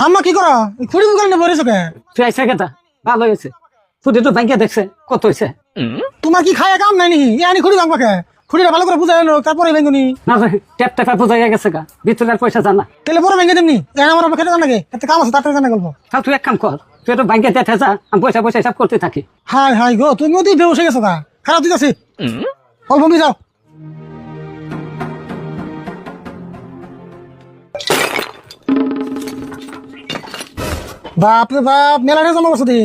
তোমার কি করো? খুঁড়ি মুখান রে চোখে তুই আইসা কেটা? ভালো হয়েছে। ফুটে তো ব্যাংকে দেখছে কত হয়েছে। তোমার কি খায় কাম নাই নি আনি খুঁড়ি ভাঙবাকে খুঁড়িটা ভালো করে বুঝাই এলো তারপরে ভেঙ্গুনি না। ট্যাপ ট্যাপা বোঝা গেছে গা। ভিতরে আর পয়সা জানা। তাহলে বড় ভেঙে দেমনি। এখন আমার খেতে জানা গে এতে কাম আছে তার জানা গল্প। তাও তুই এক কাম কর তুই একটু ব্যাংকে দেখে যা আমি পয়সা পয়সা হিসাব করতে থাকি। হাই হাই গো তুমি অতি বেউস গেছো গা। খারাপ দিক আছে অল্প মি যাও। বাপ রে বাপ মেলা রে জমা করছ দি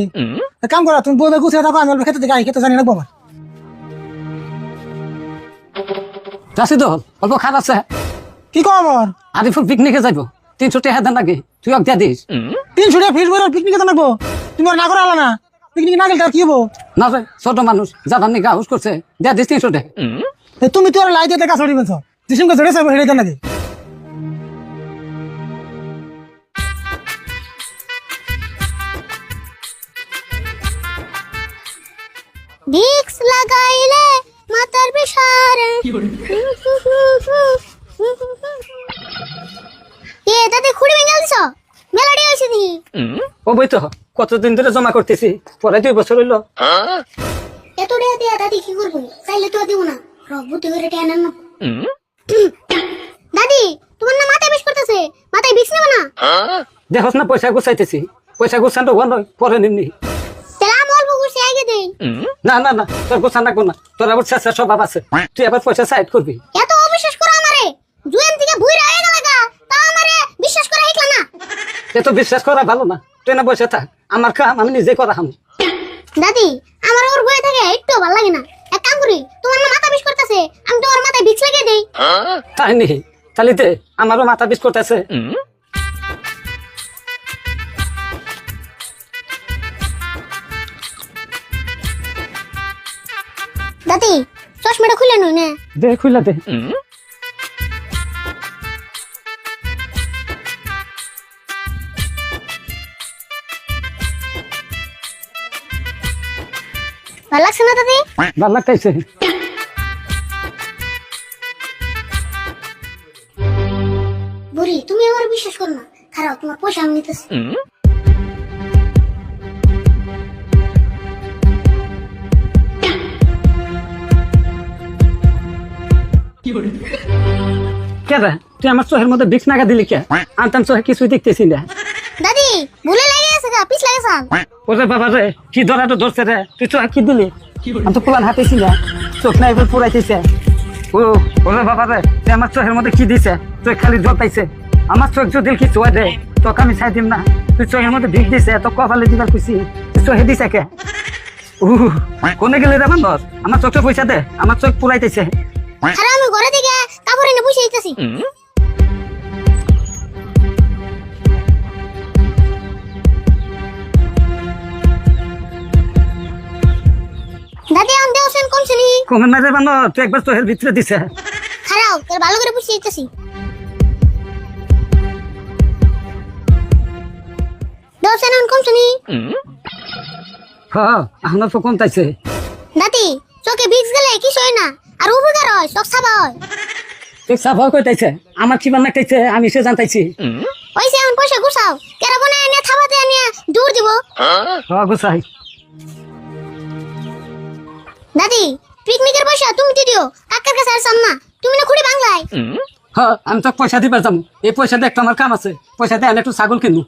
কাম করা তুমি বই বই গুছিয়ে থাকো আমি অল্প খেতে দিকে খেতে জানি রাখব আমার যাচ্ছি তো অল্প খারাপ আছে। কি কম আমার? আরিফুল পিকনিকে যাইব। তিনশো টাকা দেন নাকি? তুই অক দিয়া দিস। তিনশো টাকা ফিস বইরা পিকনিকে জানাব তুমি আর না করে আলা না। পিকনিক না গেলে তার কি হব? না রে ছোট মানুষ যারা নাকি হাউস করছে। দিয়া দিস তিনশো টাকা। তুমি তো আর লাই দিয়ে দেখা ছড়ি পেছ জিসিমকে ধরে যাব হেরে দেন নাকি? ভিক্স লাগাইলে মাথার বিষারে এ দাদি খুঁড়ি ভেঙে দিছ মেলাডি হয়েছে দি ও বই তো কতদিন ধরে জমা করতেছি পরে দুই বছর হইল। এত টাকা দিয়া দাদি কি করব? চাইলে তো দিব না। রঘুতি করে টেনে না। দাদি তোমার না মাথায় বিষ করতেছে মাথায় বিষ নেব না? দেখস না পয়সা গুছাইতেছি। পয়সা গুছান তো নয় পরে নিমনি তাহলে আমি অল্প ঘুরছি আগে দেই না না না তোর গোছান রাখব না তোর আবার শেষা স্বভাব আছে। তুই আবার পয়সা সাইড করবি। এত অবিশ্বাস করো আমারে। জুয়েন থেকে ভুইরা হয়ে গেল গা। তা আমারে বিশ্বাস করা হিকলা না। এত বিশ্বাস করা ভালো না। তুই না বসে থাক। আমার কাম আমি নিজে করা হাম দাদি আমার ওর বয়ে থাকে একটু ভালো লাগে না। এক কাম করি তোমার না মাথা বিষ করতেছে। আমি তোমার মাথায় বিষ লাগিয়ে দেই। তাই নি? তাহলে আমারও মাথা বিষ করতেছে। দাদি চশমাটা খুলে নই না। দে খুলে দে। ভালো লাগছে না দাদি? ভালো লাগতেছে। বুড়ি তুমি আমার বিশ্বাস করো না। খারাপ তোমার পয়সা আমি নিতেছি। কে রে? তুই আমার চোখের মধ্যে বিষ নাগা দিলি কে? আনতাম চোখে কিছুই দেখতেছি না। দাদি ভুলে লেগে গেছে গা পিছ লাগে সাল ওরে বাবা রে কি ধরা তো ধরছে রে? তুই চোখ কি দিলি? আমি তো পুলান হাতেছি না চোখ না এবার পুরাইতেছে। ও ওরে বাবা রে তুই আমার চোখের মধ্যে কি দিছে? চোখ খালি জল পাইছে। আমার চোখ যদি কিছু হয় দে তোকে আমি ছাই দিম না। তুই চোখের মধ্যে ভিক দিছে তো কপালে দিবার খুশি। তুই চোখে দিছে কে? উহ, কোনে গেলে রে বান্দর? আমার চোখটা পয়সা দে আমার চোখ পুরাইতেছে আর আমি ঘরে থেকে কাপড় দিতেছি দাদি আমি দেওছেন কোন শ্রেণি কমেন তুই একবার চোখের ভিতরে দিছে। খারাপ তোর ভালো করে দিতেছি। কোন শ্রেণি হ আমার তো কমতাইছে। দাদি চোখে ভিক্স গেলে কিছু হয় না। আর উপকার হয় চোখ সাবা হয়। তুই সাফা কইতাইছে আমার কি বানাইতেছে আমি সে জানতাইছি। ওই সে এখন পয়সা গুছাও। কেরা বনে এনে থাবাতে এনে দূর দিব। হ গুছাই। দাদি পিকনিকের পয়সা তুমি দি দিও। কাকার কাছে আর তুমি না খুঁড়ি বাংলায়। হ আমি তো পয়সা দিবার যাব। এই পয়সা দিয়ে একটা আমার কাম আছে। পয়সা দিয়ে আমি একটু ছাগল কিনবো।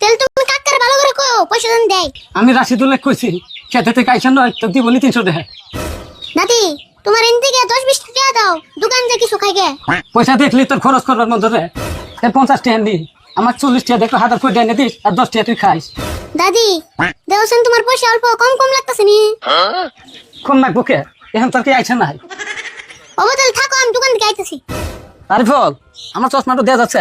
তাহলে তুমি কাকার ভালো করে কো পয়সা দেন দেয়। আমি রাশিদুল্লাহ কইছি খেতে থেকে আইসা নয় তো দিব নি তিনশো টাকা দাদি তোমার এন থেকে দশ বিশ টাকা দাও। দোকান যে কিছু খাই গে পয়সা দেখলি তোর খরচ করবার মধ্যে রে। পঞ্চাশ টাকা নি আমার চল্লিশ টাকা দেখো হাজার করে এনে দিস আর দশ টাকা তুই খাইস। দাদি দেওছেন তোমার পয়সা অল্প কম কম লাগতেছে নি? কোন নাকবো কে? এখন তোর কি আইসা নাই? অবতাল থাকো আমি দোকান থেকে আইতেছি। আরে ফল আমার চশমাটা দেওয়া যাচ্ছে।